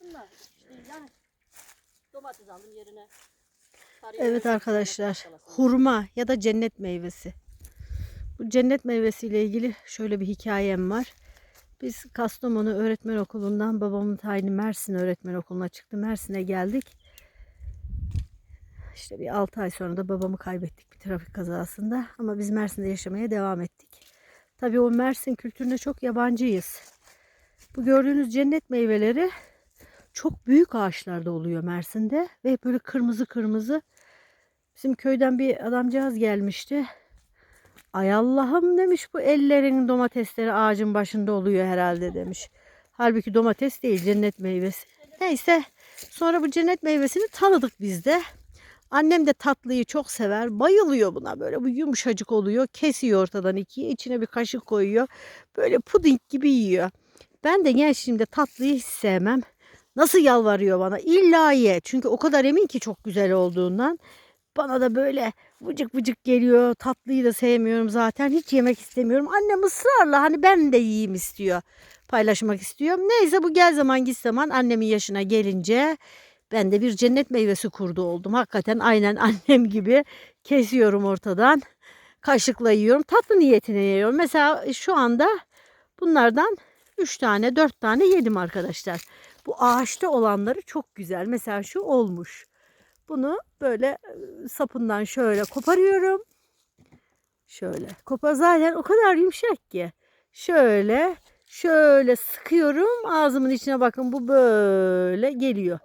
yaptım da işte yani domates aldım yerine. Evet arkadaşlar. Hurma ya da cennet meyvesi. Bu cennet meyvesiyle ilgili şöyle bir hikayem var. Biz Kastamonu Öğretmen Okulu'ndan babamın tayini Mersin Öğretmen Okulu'na çıktı. Mersin'e geldik. İşte bir 6 ay sonra da babamı kaybettik bir trafik kazasında. Ama biz Mersin'de yaşamaya devam ettik. Tabii o Mersin kültürüne çok yabancıyız. Bu gördüğünüz cennet meyveleri çok büyük ağaçlarda oluyor Mersin'de. Ve böyle kırmızı kırmızı. Bizim köyden bir adamcağız gelmişti. Ay Allah'ım demiş bu ellerin domatesleri ağacın başında oluyor herhalde demiş. Halbuki domates değil cennet meyvesi. Neyse sonra bu cennet meyvesini tanıdık biz de. Annem de tatlıyı çok sever. Bayılıyor buna böyle. Bu yumuşacık oluyor. Kesiyor ortadan ikiye. içine bir kaşık koyuyor. Böyle puding gibi yiyor. Ben de gençliğimde tatlıyı hiç sevmem. Nasıl yalvarıyor bana? İlla ye. Çünkü o kadar emin ki çok güzel olduğundan. Bana da böyle vıcık vıcık geliyor. Tatlıyı da sevmiyorum zaten. Hiç yemek istemiyorum. Annem ısrarla hani ben de yiyeyim istiyor. Paylaşmak istiyorum. Neyse bu gel zaman git zaman annemin yaşına gelince ben de bir cennet meyvesi kurdu oldum. Hakikaten aynen annem gibi kesiyorum ortadan. Kaşıkla yiyorum. Tatlı niyetine yiyorum. Mesela şu anda bunlardan 3 tane 4 tane yedim arkadaşlar. Bu ağaçta olanları çok güzel. Mesela şu olmuş. Bunu böyle sapından şöyle koparıyorum. Şöyle. Kopar zaten o kadar yumuşak ki. Şöyle şöyle sıkıyorum. Ağzımın içine bakın bu böyle geliyor.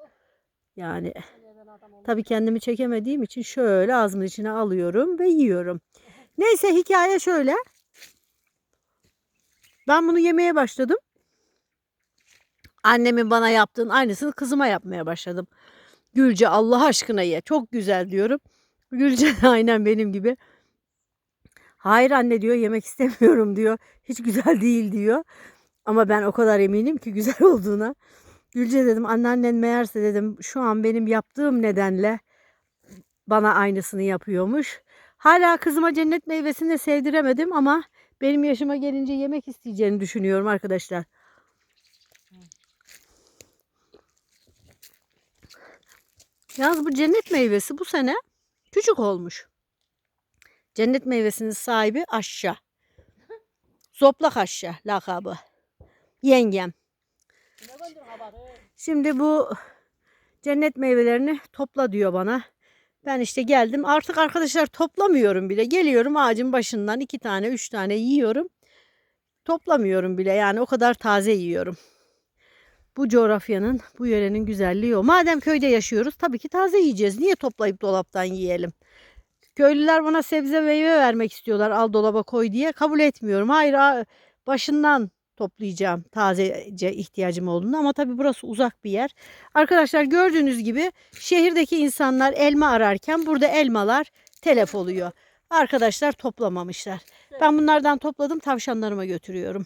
Yani tabii kendimi çekemediğim için şöyle ağzımın içine alıyorum ve yiyorum. Neyse hikaye şöyle. Ben bunu yemeye başladım. Annemin bana yaptığın aynısını kızıma yapmaya başladım. Gülce Allah aşkına ye. Çok güzel diyorum. Gülce aynen benim gibi. Hayır anne diyor yemek istemiyorum diyor. Hiç güzel değil diyor. Ama ben o kadar eminim ki güzel olduğuna. Gülce dedim anneannen meğerse dedim şu an benim yaptığım nedenle bana aynısını yapıyormuş. Hala kızıma cennet meyvesini sevdiremedim ama benim yaşıma gelince yemek isteyeceğini düşünüyorum arkadaşlar. Yalnız bu cennet meyvesi bu sene küçük olmuş. Cennet meyvesinin sahibi Aşça. Zoplak Aşça lakabı. Yengem. Şimdi bu cennet meyvelerini topla diyor bana. Ben işte geldim. Artık arkadaşlar toplamıyorum bile. Geliyorum ağacın başından iki tane, üç tane yiyorum. Toplamıyorum bile. Yani o kadar taze yiyorum. Bu coğrafyanın, bu yörenin güzelliği o. Madem köyde yaşıyoruz tabii ki taze yiyeceğiz. Niye toplayıp dolaptan yiyelim? Köylüler bana sebze meyve vermek istiyorlar. Al dolaba koy diye. Kabul etmiyorum. Hayır başından toplayacağım tazece ihtiyacım olduğunda ama tabii burası uzak bir yer. Arkadaşlar gördüğünüz gibi şehirdeki insanlar elma ararken burada elmalar telef oluyor. Arkadaşlar toplamamışlar. Ben bunlardan topladım tavşanlarıma götürüyorum.